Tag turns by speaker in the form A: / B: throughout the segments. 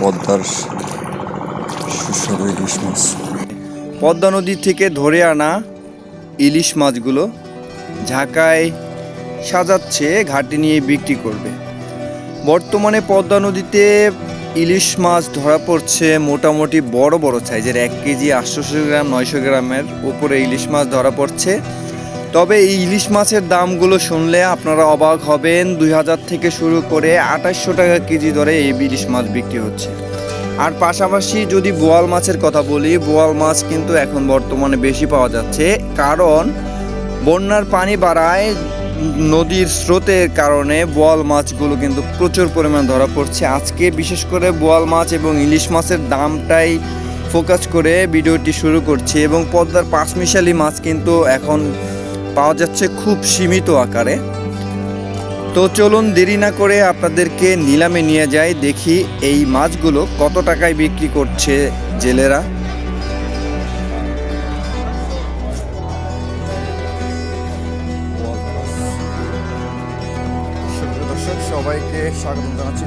A: পদ্মার সুস্বাদু ইলিশ মাছ।
B: পদ্মা নদী থেকে ধরে আনা ইলিশ মাছগুলো ঝাঁকায় সাজাচ্ছে, ঘাটে নিয়ে বিক্রি করবে। বর্তমানে পদ্মা নদীতে ইলিশ মাছ ধরা পড়ছে মোটামুটি বড় বড় সাইজের এক কেজি আটশোশো গ্রাম, নয়শো গ্রামের উপরে ইলিশ মাছ ধরা পড়ছে। তবে এই ইলিশ মাছের দামগুলো শুনলে আপনারা অবাক হবেন। দুই হাজার থেকে শুরু করে আঠাশশো টাকা কেজি দরে এই ইলিশ মাছ বিক্রি হচ্ছে। আর পাশাপাশি যদি বোয়াল মাছের কথা বলি, বোয়াল মাছ কিন্তু এখন বর্তমানে বেশি পাওয়া যাচ্ছে। কারণ বন্যার পানি বাড়ায় নদীর স্রোতের কারণে বোয়াল মাছগুলো কিন্তু প্রচুর পরিমাণ ধরা পড়ছে। আজকে বিশেষ করে বোয়াল মাছ এবং ইলিশ মাছের দামটাই ফোকাস করে ভিডিওটি শুরু করছি এবং পদ্মার পাঁচমিশালি মাছ কিন্তু এখন পাওয়া যাচ্ছে খুব সীমিত আকারে। তো চলুন দেরি না করে আপনাদেরকে নিলামে নিয়ে যাই, দেখি এই মাছগুলো কত টাকায় বিক্রি করছে জেলেরা।
A: সবাইকে স্বাগত জানাচ্ছি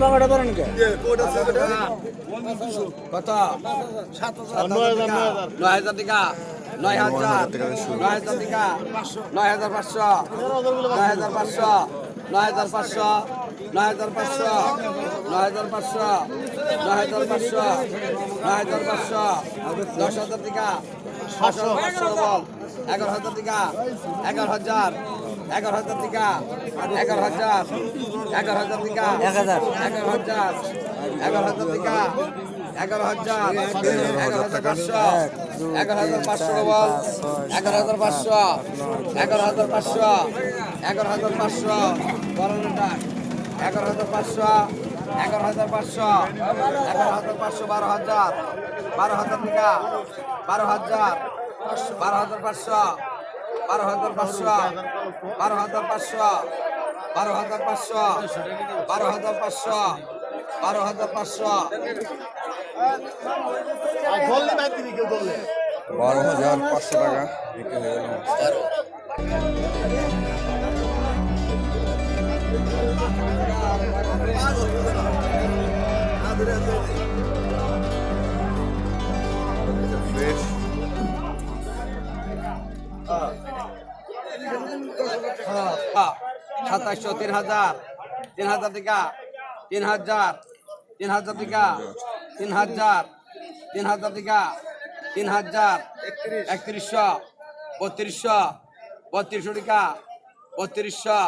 C: বাংলাটা ধরেন কে কত নয় হাজার টাকা নয় হাজার নয় হাজার টাকা নয় হাজার পাঁচশো নয় হাজার পাঁচশো নয় হাজার পাঁচশো নয় হাজার পাঁচশো নয় হাজার পাঁচশো নয় হাজার পাঁচশো নয় হাজার পাঁচশো দশ হাজার টাকা পাঁচশো পাঁচশো এগারো হাজার টাকা এগারো হাজার এগারো হাজার টাকা এগারো হাজার এগারো হাজার টাকা এক হাজার এগারো হাজার এগারো হাজার টাকা এগারো হাজার এগারো হাজার পাঁচশো এগারো হাজার পাঁচশো বল এগারো হাজার পাঁচশো এগারো হাজার পাঁচশো এগারো হাজার পাঁচশো বড় টাক এগারো হাজার পাঁচশো এগারো হাজার পাঁচশো এগারো হাজার পাঁচশো বারো হাজার বারো হাজার টাকা বারো হাজার বারো হাজার পাঁচশো বারো হাজার পাঁচশো বারো হাজার পাঁচশো বারো হাজার পাঁচশো বারো হাজার পাঁচশো বারো হাজার পাঁচশো।
A: বারো হাজার পাঁচশো টাকা বিক্রি হয়ে গেল।
C: সাতাশশো তিন হাজার তিন হাজার টাকা তিন হাজার তিন হাজার টাকা তিন হাজার তিন হাজার টাকা তিন হাজার একত্রিশশো, বত্রিশশো বত্রিশশো টাকা, বত্রিশশো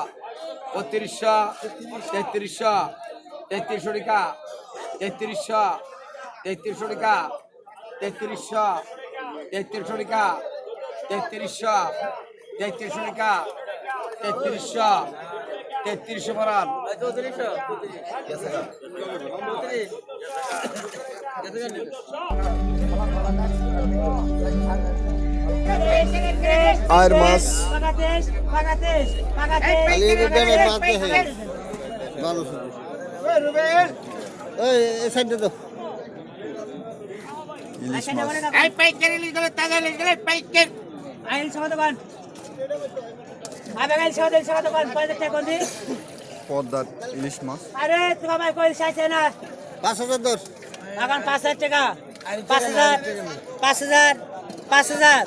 C: বত্রিশশো, তেত্রিশশো তেত্রিশশো টাকা, তেত্রিশশো তেত্রিশশো টাকা, তেত্রিশশো তেত্রিশশো টাকা, তেত্রিশশো তেত্রিশশো টাকা তেত্রিশশো। তেত্রিশশো ফরান
A: আর
D: মাস। মানুষ এই সাইডটা তো
A: ইলিশ মাছ।
E: এই পাইকার ইলিশ গেলে তাজা
A: পদ্মার ইলিশ মাছ
E: আরে তোমার ভাই কইল চাইছে না
D: পাঁচ হাজার দশ
E: এখন পাঁচ হাজার টাকা পাঁচ হাজার পাঁচ হাজার পাঁচ হাজার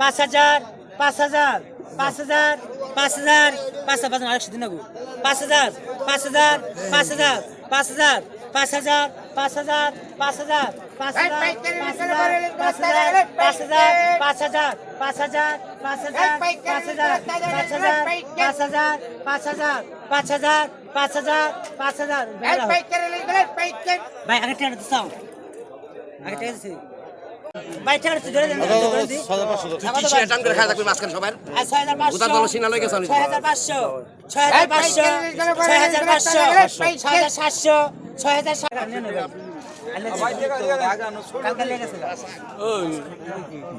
E: পাঁচ হাজার পাঁচ হাজার পাঁচ হাজার পাঁচ হাজার পাঁচ হাজার পাঁচ হাজার আরেকশো দিন আগু পাঁচ হাজার পাঁচ হাজার পাঁচ হাজার পাঁচ হাজার পাঁচ হাজার পাঁচ হাজার পাঁচ হাজার পাঁচ হাজার পাঁচ হাজার পাঁচ হাজার পাঁচ হাজার পাঁচ হাজার পাঁচ হাজার পাঁচ হাজার পাঁচ হাজার পাঁচ হাজার পাঁচ হাজার পাঁচ হাজার পাঁচ হাজার পাঁচ হাজার পাঁচ হাজার। ভাই আগে টেনে দিছাও আগে টেনে দিছি। ভাই টেনে দিছি ধরে দেন ধরে দি
C: টান করে খাওয়া থাকবে মাঝখানে সবার
E: আর ছয় হাজার হাজার ছয় হাজার সাতশো।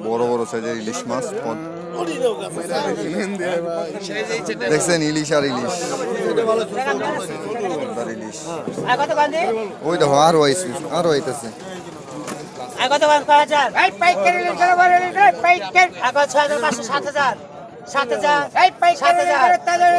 F: বড় বড় সাইজের ইলিশ মাছ দেখছেন ইলিশ আর ইলিশ। ইলিশ। ওই দেখো আর আইসি আর
E: আইতেছে। আগত সাত হাজার? সাত হাজার। সাত হাজার।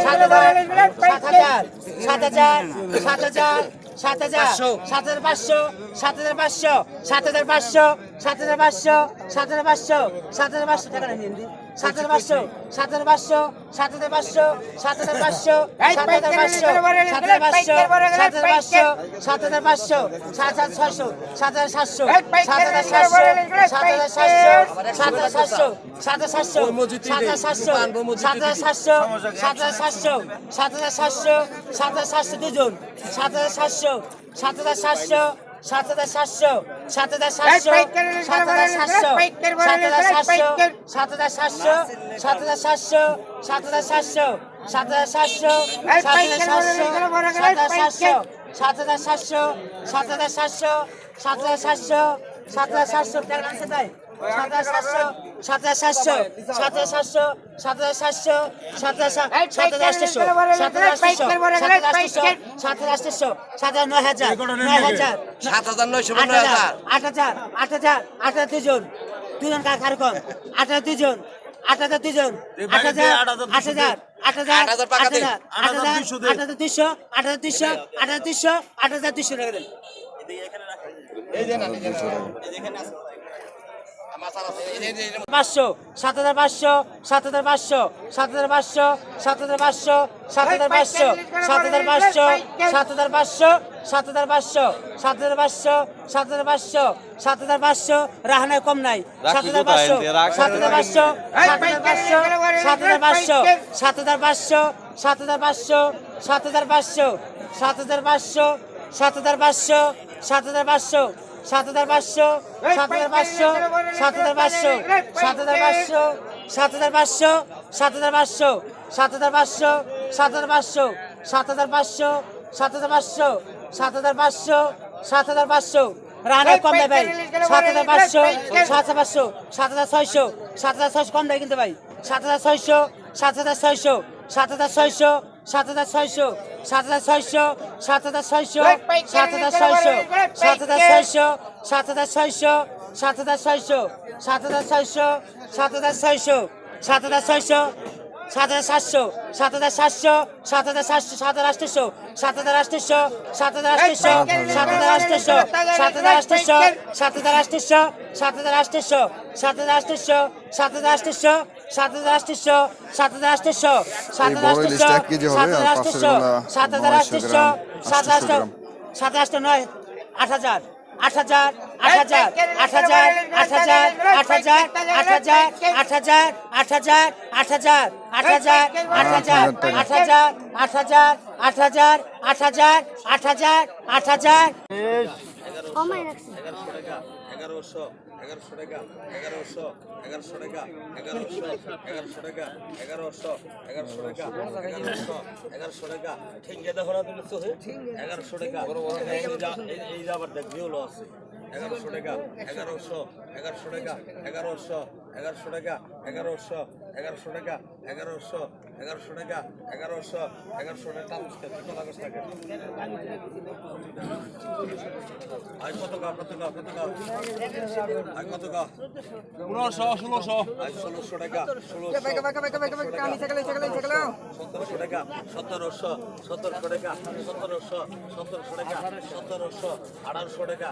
E: সাত হাজার। সাত হাজার। সাত হাজার। সাত হাজার সাত হাজার পাঁচশো, সাত হাজার পাঁচশো, সাত হাজার পাঁচশো, সাত হাজার পাঁচশো, সাত হাজার পাঁচশো, সাত হাজার পাঁচশো টাকা হিন্দি সাত হাজার পাঁচশো সাত হাজার পাঁচশো সাত হাজার পাঁচশো সাত হাজার পাঁচশো সাত হাজার পাঁচশো সাত হাজার পাঁচশো সাত হাজার পাঁচশো সাত হাজার পাঁচশো সাত হাজার ছয়শো সাত হাজার সাতশো সাত হাজার সাতশো সাত হাজার সাতশো সাত হাজার সাতশো সাত হাজার সাতশো সাত হাজার সাতশো সাত হাজার সাতশো সাত হাজার সাতশো সাত হাজার সাতশো দুজন সাত হাজার সাতশো সাত হাজার সাতশো সাত হাজার সাতশো সাত হাজার সাতশো সাত হাজার সাতশো সাত হাজার সাতশো সাত হাজার সাতশো সাত হাজার সাতশো সাত হাজার সাতশো সাত হাজার সাতশো সাত হাজার সাতশো সাত হাজার সাতশো সাত হাজার সাতশো সাত হাজার সাতশো সাত হাজার সাতশো সাত হাজার সাতশো সাত হাজার সাতশো সাতশো সাতশো সাত হাজার সাত সাত হাজার আটশো সাত হাজার আটশো সাত হাজার আটশো সাত হাজার আটশো সাত হাজার নয় হাজার নয় হাজার
G: সাত হাজার নয়শো
E: আট হাজার আট হাজার আট হাজার আট হাজার দুজন দুজন কার কার কম আট হাজার দুজন আট হাজার দুজন আট হাজার আট হাজার আট হাজার
G: আট হাজার
E: আট। হাজার আট হাজার আট হাজার দুইশো আট হাজার দুইশো আট হাজার দুইশো আট হাজার দুইশো টাকা দেন পাঁচশো সাত হাজার পাঁচশো সাত হাজার পাঁচশো সাত হাজার পাঁচশো সাত হাজার পাঁচশো সাত হাজার পাঁচশো সাত হাজার পাঁচশো সাত হাজার পাঁচশো সাত হাজার পাঁচশো সাত হাজার পাঁচশো সাত হাজার পাঁচশো সাত হাজার পাঁচশো রাহানায় কম নাই সাত হাজার পাঁচশো সাত হাজার পাঁচশো সাত হাজার পাঁচশো সাত হাজার পাঁচশো সাত হাজার পাঁচশো সাত হাজার পাঁচশো সাত হাজার পাঁচশো সাত হাজার পাঁচশো সাত হাজার পাঁচশো সাত হাজার পাঁচশো সাত হাজার পাঁচশো সাত হাজার পাঁচশো সাত হাজার পাঁচশো সাত হাজার পাঁচশো সাত হাজার পাঁচশো সাত হাজার পাঁচশো সাত হাজার পাঁচশো সাত হাজার পাঁচশো সাত হাজার পাঁচশো সাত হাজার পাঁচশো সাত হাজার পাঁচশো রানের কম দেয় ভাই সাত হাজার পাঁচশো সাত হাজার পাঁচশো সাত হাজার ছয়শো সাত হাজার ছয়শো কম দেয় কিন্তু ভাই সাত হাজার ছয়শো সাত হাজার ছয়শো সাত হাজার ছয়শো সাত হাজার ছয়শো সাত হাজার ছয়শো সাত হাজার ছয়শো সাত হাজার ছয়শো সাত হাজার ছয়শো সাত হাজার ছয়শো সাত হাজার ছয়শো সাত হাজার ছয়শো সাত হাজার ছয়শো সাত হাজার ছয়শো সাত হাজার সাতশো সাত হাজার সাতশো সাত হাজার সাতশো সাত হাজার আটশো সাত হাজার আটশো সাত হাজার আটশো সাত হাজার আটশো সাত হাজার আটশো সাত হাজার আটশো সাত হাজার আটশো সাত হাজার আটশো সাত হাজার আটশো সাত হাজার আটশো সাত হাজার আটশো সাত হাজার আটশো
F: ইলিশটা এক কেজি
E: সাত হাজার আটশো সাত হাজার আটশো সাত হাজার আটশো নয় আট হাজার আট হাজার আট হাজার আট হাজার আট হাজার আট হাজার আট হাজার আট হাজার আট হাজার আট হাজার আট হাজার আট হাজার আট হাজার আট হাজার আট হাজার আট হাজার আট হাজার আট হাজার
H: আট রাখছি
G: এগারোশো এগারোশো টাকা এগারোশো এগারোশো টাকা এগারোশো এগারোশো টাকা এগারোশো এগারোশো টাকা এগারোশো এগারোশো টাকা ঠেঙ্গে দেখো না তুমি চোখে এগারোশো টাকা এই যা- এই- এই যে আবার দেখ আছে এগারোশো টাকা এগারোশো এগারোশো টাকা এগারোশো এগারোশো টাকা এগারোশো এগারোশো টাকা এগারোশো এগারোশো টাকা এগারোশো এগারোশো টাকা তালুস খেতে কত গা কত গা কত গা? আজ কত গা? পনেরোশো ষোলোশো। আজ ষোলোশো টাকা সতেরোশো টাকা সতেরোশো সতেরোশো টাকা সতেরোশো সতেরোশো টাকা সতেরোশো আঠারোশো টাকা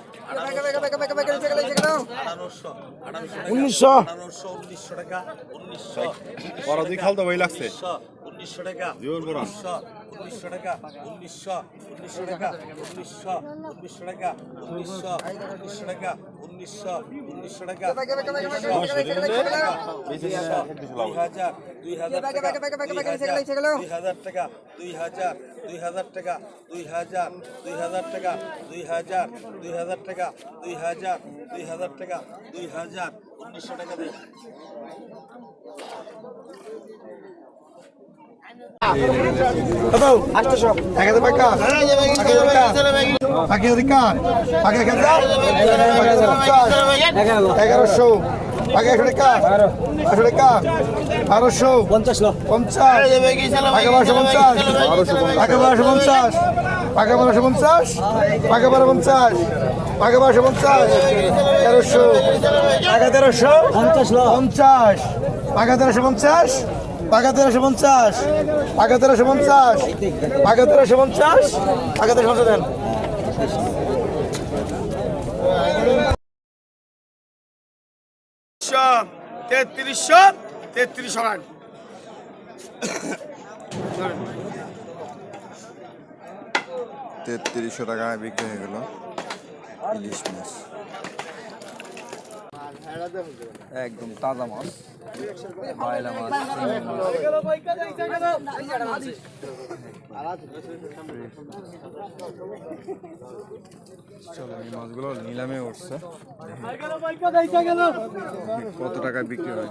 G: আঠারোশো আঠারোশো উনিশশো। আঠারোশো উনিশশো টাকা উনিশশো
C: দুই খাল তো বই লাগছে।
G: উনিশশো উনিশশো টাকা। উনিশশো উনিশশো টাকা উনিশশো উনিশশো টাকা উনিশশো উনিশশো টাকা উনিশশো উনিশশো টাকা উনিশশো উনিশশো টাকা দুই হাজার দুই হাজার টাকা দুই হাজার টাকা দুই হাজার দুই হাজার টাকা দুই হাজার দুই হাজার টাকা দুই হাজার দুই হাজার টাকা দুই হাজার দুই হাজার টাকা দুই হাজার
F: এগারোশো আগে একশো টাকা একশো টাকা বারোশো পঞ্চাশ পঞ্চাশ আগে বারোশো পঞ্চাশ আগে বারোশো পঞ্চাশ আগে বারোশো পঞ্চাশ আগে বারো পঞ্চাশ আগে বারোশো পঞ্চাশ তেরোশো আগে তেরোশো পঞ্চাশ পঞ্চাশ আগে তেরোশো পঞ্চাশ আগে তেরোশো পঞ্চাশ। আগে তেরোশো পঞ্চাশ। আগে তেরোশো পঞ্চাশ। আগে তেরোশো পঞ্চাশ দেন। তেত্রিশশো তেত্রিশশো রান।
A: তেত্রিশশো টাকায় বিক্রি হয়ে গেল। ইলিশ মাছ।
B: একদম তাজা মাছ। মাছ মাছ চলো এই মাছগুলো নিলামে উঠছে। কত টাকা বিক্রি হয়?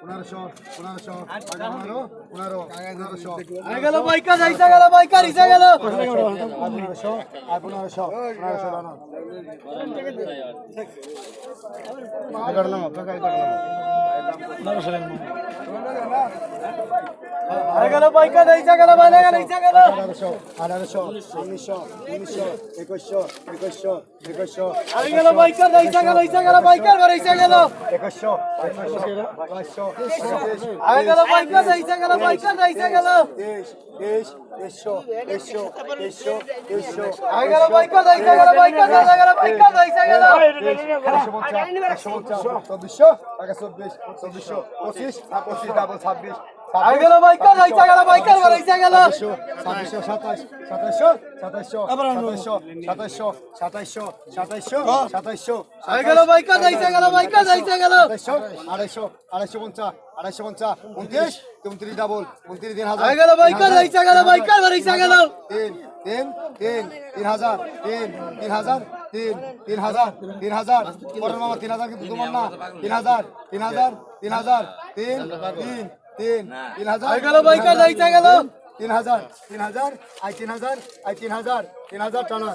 F: পনেরোশো পনেরোশো পনেরো পনেরো পনেরোশো হয়ে গেল বাইকার হিসা গেল বাইকার হিসা গেল। পনেরোশো আর পনেরোশো পনেরোশো রানো কাটলাম আপনার কাজ কাটলাম আঠারোশো উনিশশো উনিশশো একুশশো একুশশো একুশশো একুশশো চব্বিশশো চব্বিশশো পঁচিশ পঁচিশ ডাবল ছাব্বিশ গেল বাইকার রাইসা গেল বাইকার রাইসা গেল 2700 2700 2700 2700 2700 2700 আই গেল বাইকার রাইসা গেল বাইকার রাইসা গেল 250 250 250 29 29 ডাবল 29 তিন হাজার আই গেল বাইকার রাইসা গেল বাইকার রাইসা গেল 3 3 3 3000 3 3000 তিন তিন হাজার তিন হাজার পরের মামা তিন হাজার কিন্তু তোমার না তিন হাজার তিন হাজার তিন হাজার তিন তিন তিন তিন হাজার গেল বাইকা যাইতে গেল তিন হাজার তিন হাজার আই তিন হাজার আই তিন হাজার তিন হাজার টানা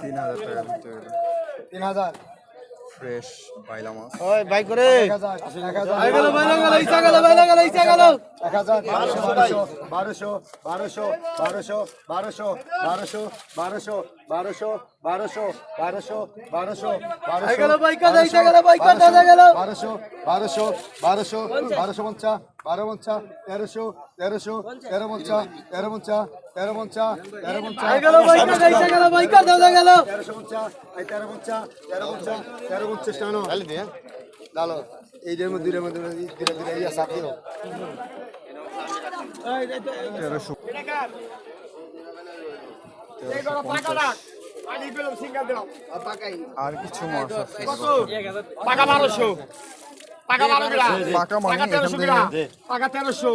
A: তিন হাজার টাকা
F: তিন হাজার
A: ফ্রেশ বাইলা মাছ
F: ওই বাই করে আই গেল বাইলা গেল ইসা গেল বাইলা গেল বারোশো বারোশো বারোশো বারোশো বারোশো বারোশো বারোশো বারোশো পঞ্চা বারো পঞ্চা তেরোশো তেরোশো তেরো পঞ্চা তেরো পঞ্চা তেরো পঞ্চা তেরো পঞ্চা তেরোশো পঞ্চা এই তেরো পঞ্চা তেরো পঞ্চা তেরো পঞ্চাশ টানো ডালো এইটার মধ্যে দুইটার মধ্যে ধীরে ধীরে ইয়া সাথে
A: তেরোশো। আর কিছু মাছ আছে।
C: পাকা বারোশো। পাকা বারো গ্রাম
A: পাকা মানে
C: পাকা তেরোশো
A: এখান
C: গ্রাম পাকা তেরোশো।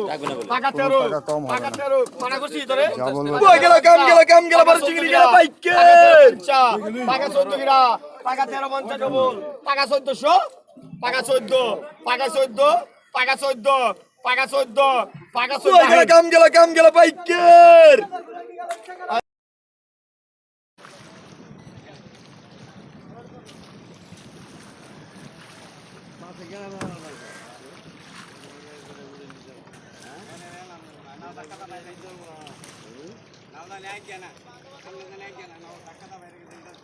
C: পাকা তেরো। পাকা
A: না।
C: তেরো। পাকা করছি তোরে?
A: যা বলব।
C: গেল কাম গেল কাম গেল? বারো চিংড়ি গেল বাইকে পাকা চোদ্দ পাকা তেরো পঞ্চাশ ডবল। পাকা চোদ্দশো। পাকা চোদ্দ। পাকা চোদ্দ। পাকা চোদ্দ। পাকা চোদ্দ। পাকা চোদ্দ। গেল কাম গেল কাম গেল? বাইকের
G: ನಾವು ನಾನು ಯಾಕೆ ನಾವು ಸಕ್ಕದ ಬೈರಿಗೆ